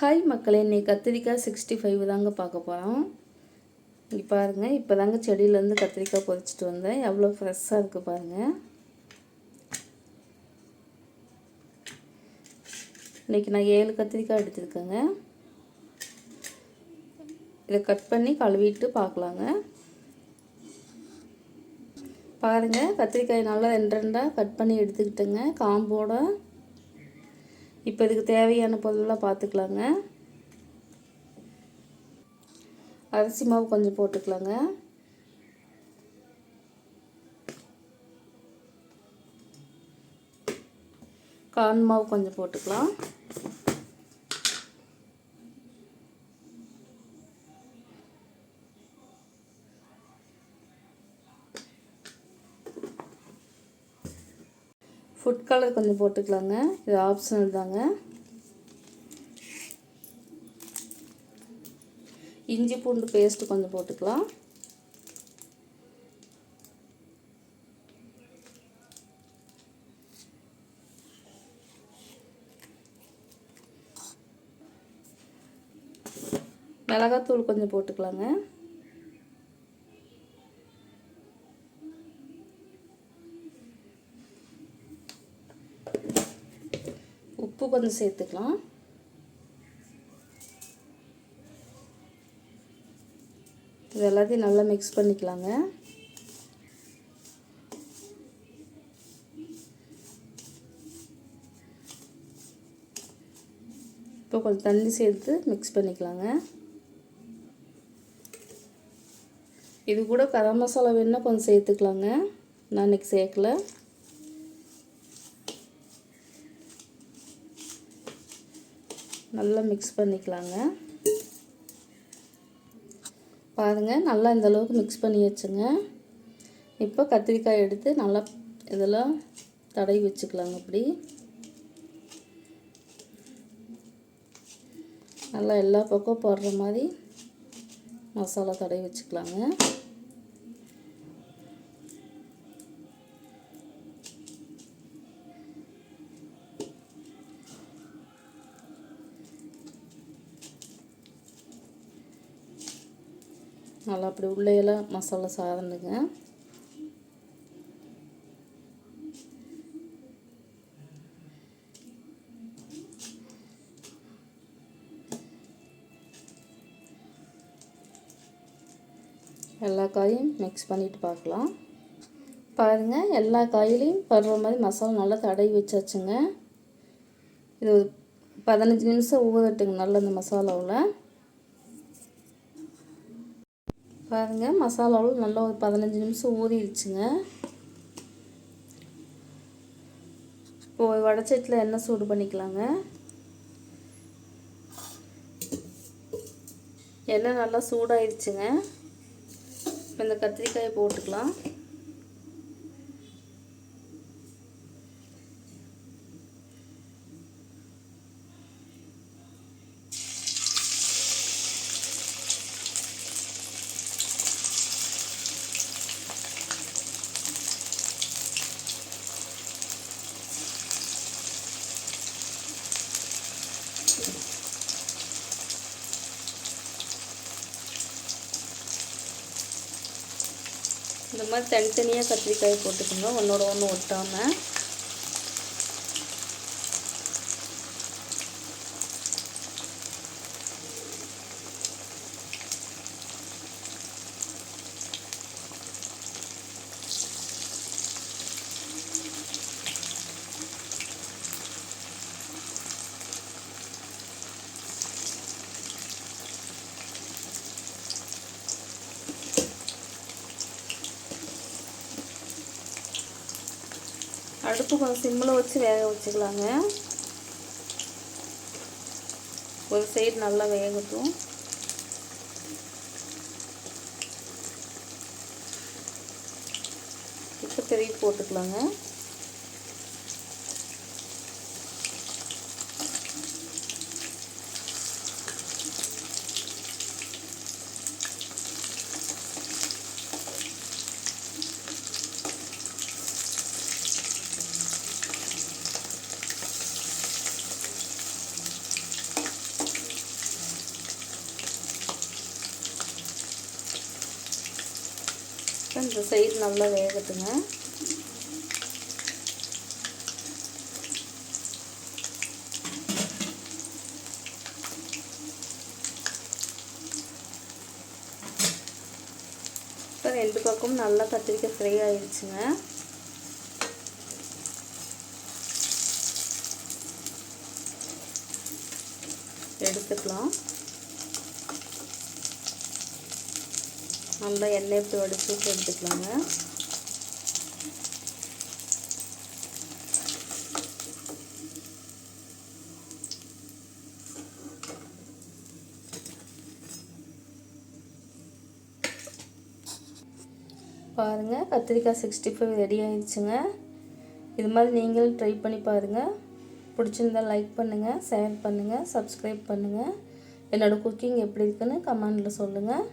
Hi மக்களே இன்னைக்கு கத்திரிக்காய் சிக்ஸ்டி ஃபைவ் தாங்க பார்க்க போகிறோம் இங்கே பாருங்கள் இப்போ தாங்க செடியிலேருந்து கத்திரிக்காய் பொறிச்சிட்டு வந்தேன். எவ்வளோ ஃப்ரெஷ்ஷாக இருக்குது பாருங்கள் இன்றைக்கி நான் ஏழு கத்திரிக்காய் எடுத்துருக்கேங்க. இதை கட் பண்ணி கழுவிட்டு பார்க்கலாங்க. பாருங்கள் கத்திரிக்காய் நல்லா ரெண்டு ரெண்டாக கட் பண்ணி எடுத்துக்கிட்டேங்க. காம்போட இப்போ இதுக்கு தேவையான பொருளெலாம் பார்த்துக்கலாங்க. அரிசி மாவு கொஞ்சம் போட்டுக்கலாங்க. கார்ன் மாவு கொஞ்சம் போட்டுக்கலாம். ஃபுட் கலர் கொஞ்சம் போட்டுக்கலாங்க. இது ஆப்ஷனல் தாங்க. இஞ்சி பூண்டு பேஸ்ட்டு கொஞ்சம் போட்டுக்கலாம். மிளகாத்தூள் கொஞ்சம் போட்டுக்கலாங்க. உப்பு கொஞ்சம் சேர்த்துக்கலாம். இது எல்லாத்தையும் நல்லா மிக்ஸ் பண்ணிக்கலாங்க. இப்போ கொஞ்சம் தண்ணி சேர்த்து மிக்ஸ் பண்ணிக்கலாங்க. இது கூட கரம் மசாலா வேணுன்னா கொஞ்சம் சேர்த்துக்கலாங்க. நான் இன்றைக்கி சேர்க்கல. நல்லா மிக்ஸ் பண்ணிக்கலாங்க. பாருங்கள் நல்லா இந்த அளவுக்கு மிக்ஸ் பண்ணி வச்சுங்க. இப்போ கத்திரிக்காய் எடுத்து நல்லா இதெல்லாம் தடவி வச்சுக்கலாங்க இப்படி. நல்லா எல்லா பக்கம் போடுற மாதிரி மசாலா தடவி வச்சுக்கலாங்க. நல்லா அப்படி உள்ளேயெல்லாம் மசாலா சாதனுங்க எல்லா காயும் மிக்ஸ் பண்ணிட்டு பார்க்கலாம். பாருங்கள் எல்லா காயிலையும் படுற மாதிரி மசாலா நல்லா தடவி வச்சாச்சுங்க. இது ஒரு பதினஞ்சு நிமிஷம் ஊதட்டுங்க நல்லா இந்த மசாலாவில். பாருங்கள் மசாலாவில் நல்லா ஒரு பதினஞ்சு நிமிஷம் ஊறிடுச்சுங்க இப்போ வடச்சட்டில் எண்ணெய் சூடு பண்ணிக்கலாங்க. எண்ணெய் நல்லா சூடாயிடுச்சுங்க இப்போ இந்த கத்திரிக்காயை போட்டுக்கலாம். இந்த மாதிரி தனித்தனியாக கத்திரிக்காய் போட்டுக்கோங்க. ஒன்றோட ஒன்று ஒட்டாமல் அடுப்பு கொஞ்சம் சிம்மில் வச்சு வேக வச்சுக்கலாங்க. ஒரு சைடு நல்லா வேகட்டும். இப்போ திருப்பி போட்டுக்கலாங்க. இந்த சைடு நல்லா வேகட்டுங்க. இப்போ ரெண்டு பக்கமும் நல்லா கத்திரிக்காய் ஃப்ரை ஆயிடுச்சுங்க எடுத்துக்கலாம். நல்லா எண்ணெய் இப்படி வடிச்சுட்டு எடுத்துக்கலாங்க. பாருங்கள் கத்திரிக்காய் சிக்ஸ்டி ஃபைவ் ரெடி ஆயிடுச்சுங்க. இது மாதிரி நீங்களும் ட்ரை பண்ணி பாருங்கள் பிடிச்சிருந்தா லைக் பண்ணுங்கள் ஷேர் பண்ணுங்கள் சப்ஸ்கிரைப் பண்ணுங்கள் என்னோடய குக்கிங் எப்படி இருக்குன்னு கமெண்டில் சொல்லுங்கள்